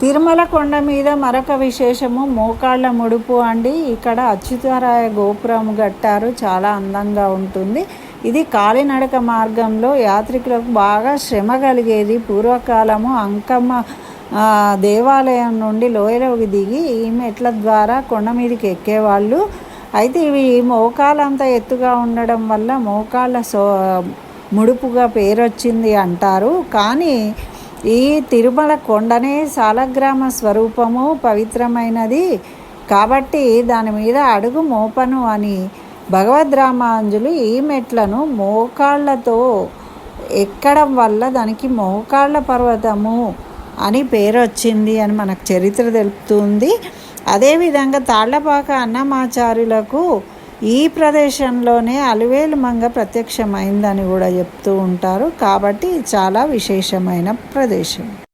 తిరుమల కొండ మీద మరొక విశేషము మోకాళ్ళ ముడుపు అండి. ఇక్కడ అచ్యుతారాయ గోపురం కట్టారు. చాలా అందంగా ఉంటుంది. ఇది కాలినడక మార్గంలో యాత్రికులకు బాగా శ్రమ కలిగేది. పూర్వకాలము అంకమ్మ దేవాలయం నుండి లోయలోకి దిగి ఈ మెట్ల ద్వారా కొండ మీదకి ఎక్కేవాళ్ళు. అయితే ఇవి మోకాలంతా ఎత్తుగా ఉండడం వల్ల మోకాళ్ళ సో ముడుపుగా పేరొచ్చింది అంటారు. కానీ ఈ తిరుమల కొండనే సాలగ్రామ స్వరూపము పవిత్రమైనది. కాబట్టి దాని మీద అడుగు మోపను అని భగవద్రామాంజులు ఈ మెట్లను మోకాళ్ళతో ఎక్కడం వల్ల దానికి మోకాళ్ళ పర్వతము అని పేరు వచ్చింది అని మనకు చరిత్ర తెలుపుతుంది. అదేవిధంగా తాళ్ళపాక అన్నమాచార్యులకు ఈ ప్రదేశంలోనే అలివేలు మంగ ప్రత్యక్షమైందని కూడా చెప్తూ ఉంటారు. కాబట్టి చాలా విశేషమైన ప్రదేశం.